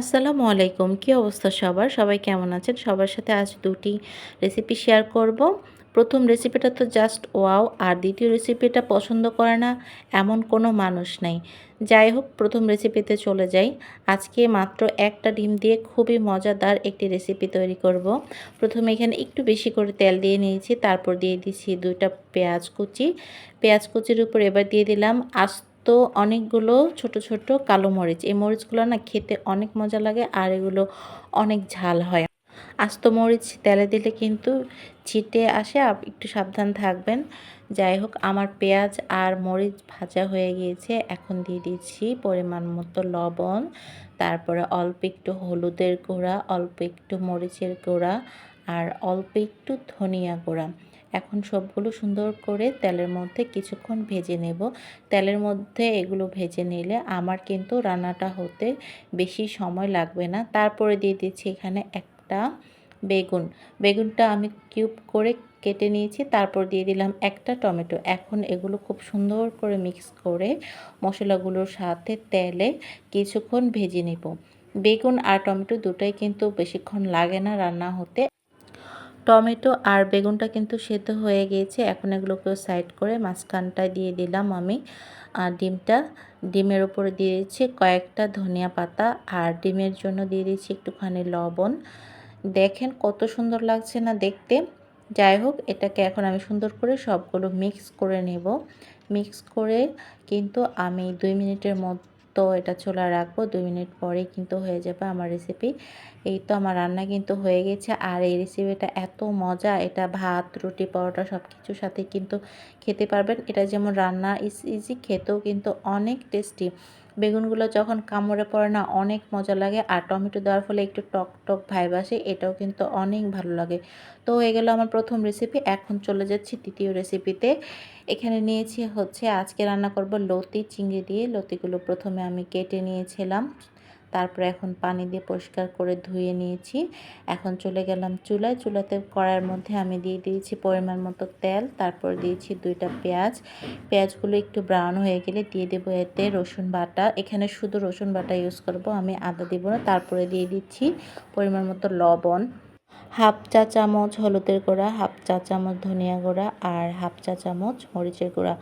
আসসালামু আলাইকুম। কী অবস্থা সবার? সবাই কেমন আছেন? সবার সাথে আজ দুটি রেসিপি শেয়ার করব। প্রথম রেসিপিটা তো জাস্ট ওয়াও আর দ্বিতীয় রেসিপিটা পছন্দ করে না এমন কোনো মানুষ নাই। যাই হোক, প্রথম রেসিপিতে চলে যাই। আজকে মাত্র একটা ডিম দিয়ে খুবই মজাদার একটি রেসিপি তৈরি করব। প্রথমে এখানে একটু বেশি করে তেল দিয়ে নিয়েছি, তারপর দিয়ে দিচ্ছি দুইটা পেঁয়াজ কুচি। পেঁয়াজ কুচির উপর এবার দিয়ে দিলাম আস্ত তো অনেকগুলো ছোট ছোট কালো মরিচ। এই মরিচগুলো না খেতে অনেক মজা লাগে আর এগুলো অনেক ঝাল হয়। আস্ত মরিচ তেলে দিলে কিন্তু ছিটে আসে একটু সাবধান থাকবেন। যাই হোক, আমার পেঁয়াজ আর মরিচ ভাজা হয়ে গিয়েছে। এখন দিয়ে দিচ্ছি পরিমাণ মতো লবণ। তারপরে অল্প একটু হলুদের গুঁড়া, অল্প একটু মরিচের গুঁড়া আর অল্প একটু ধনিয়া গুঁড়া। এখন সবগুলো সুন্দর করে তেলের মধ্যে কিছুক্ষণ ভেজে নেব। তেলের মধ্যে এগুলো ভেজে নিলে আমার কিন্তু রান্নাটা হতে বেশি সময় লাগবে না। তারপরে দিয়ে দিচ্ছি এখানে একটা বেগুন। বেগুনটা আমি কিউব করে কেটে নিয়েছি, তারপর দিয়ে দিলাম একটা টমেটো। এখন এগুলো খুব সুন্দর করে মিক্স করে মশলাগুলোর সাথে তেলে কিছুক্ষণ ভেজে নেব। বেগুন আর টমেটো দুটাই কিন্তু বেশিক্ষণ লাগে না রান্না হতে। টমেটো আর বেগুনটা কিন্তু সেদ্ধ হয়ে গিয়েছে। এখন এগুলোকেও সাইড করে মাঝখানটায় দিয়ে দিলাম আমি। আর ডিমটা ডিমের উপরে দিয়ে দিচ্ছি কয়েকটা ধনিয়া পাতা আর ডিমের জন্য দিয়ে দিচ্ছি একটুখানি লবণ। দেখেন কত সুন্দর লাগছে না দেখতে। যাই হোক, এটাকে এখন আমি সুন্দর করে সবগুলো মিক্স করে নেব। মিক্স করে কিন্তু আমি দুই মিনিটের মধ্যে তো এটা চুলা রাখব, দুই মিনিট পরে কিন্তু হয়ে যাবে আমার রেসিপি এই তো আমার রান্না কিন্তু হয়ে গেছে। আর এই রেসিপিটা এত মজা, এটা ভাত, রুটি, পরোটা সব কিছুর সাথে কিন্তু খেতে পারবেন। এটা যেমন রান্না ইজ খেতেও কিন্তু অনেক টেস্টি বেগুনগুলো যখন কামড়ে পড়ে না, অনেক মজা লাগে। আর টমেটো দেওয়ার ফলে একটু টক টক ভাইব আসে, এটাও কিন্তু অনেক ভালো লাগে। তো হয়ে গেল আমার প্রথম রেসিপি এখন চলে যাচ্ছি তৃতীয় রেসিপিতে এখানে নিয়েছি হচ্ছে, আজকে রান্না করব লতি, চিংড়ি দিয়ে। লতিগুলো প্রথমে আমি কেটে নিয়েছিলাম। তারপরে এখন পানি দিয়ে পরিষ্কার করে ধুয়ে নিয়েছি। এখন চলে গেলাম চুলায়। চুলাতে করার মধ্যে আমি দিয়ে দিয়েছি পরিমাণ মতো তেল। তারপর দিয়েছি দুইটা পেঁয়াজ। পেঁয়াজগুলো একটু ব্রাউন হয়ে গেলে দিয়ে দেবো এতে রসুন বাটা। এখানে শুধু রসুন বাটা ইউজ করব, আমি আদা দিব না। তারপরে দিয়ে দিচ্ছি পরিমাণ মতো লবণ। হাফ চা চামচ হলুদের গুঁড়া, হাফ চা চামচ ধনিয়া গুঁড়া আর হাফ চা চামচ মরিচের গুঁড়া।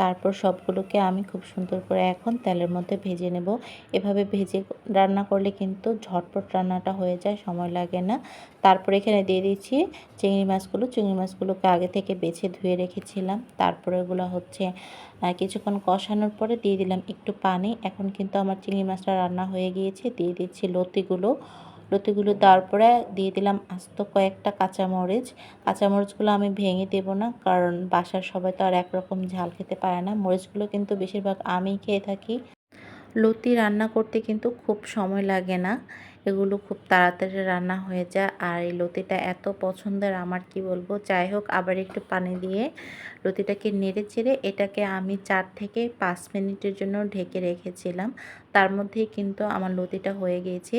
তারপর সবগুলোকে আমি খুব সুন্দর করে এখন তেলের মধ্যে ভেজে নেব। এভাবে ভেজে রান্না করলে কিন্তু ঝটপট রান্নাটা হয়ে যায়, সময় লাগে না। তারপর এখানে দিয়ে দিচ্ছি চিংড়ি মাছগুলো। চিংড়ি মাছগুলোকে আগে থেকে বেছে ধুয়ে রেখেছিলাম। তারপরে এগুলো হচ্ছে কিছুক্ষণ কষানোর পরে দিয়ে দিলাম একটু পানি। এখন কিন্তু আমার চিংড়ি মাছটা রান্না হয়ে গিয়েছে। দিয়ে দিচ্ছি লতিগুলো। লতিগুলো দেওয়ার পরে দিয়ে দিলাম আস্ত কয়েকটা কাঁচামরিচ। কাঁচামরিচগুলো আমি ভেঙে দেব না, কারণ বাসার সবাই তো আর একরকম ঝাল খেতে পারে না। মরিচগুলো কিন্তু বেশিরভাগ আমি খেয়ে থাকি। লতি রান্না করতে কিন্তু খুব সময় লাগে না। এগুলো খুব তাড়াতাড়ি রান্না হয়ে যায়। আর এই লতিটা এত পছন্দের আমার কি বলব? যাই হোক আবার একটু পানি দিয়ে লতিটাকে নেড়ে চেড়ে এটাকে আমি চার থেকে পাঁচ মিনিটের জন্য ঢেকে রেখেছিলাম। তার মধ্যেই কিন্তু আমার লতিটা হয়ে গিয়েছে।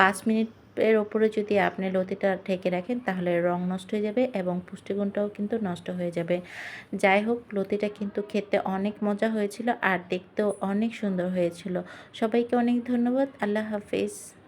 পাঁচ মিনিট এর ওপরে যদি আপনি লতিটা ঢেকে রাখেন, তাহলে রং নষ্ট হয়ে যাবে এবং পুষ্টিগুণটাও কিন্তু নষ্ট হয়ে যাবে। যাই হোক লতিটা কিন্তু খেতে অনেক মজা হয়েছিল আর দেখতেও অনেক সুন্দর হয়েছিল। সবাইকে অনেক ধন্যবাদ। আল্লাহ হাফিজ।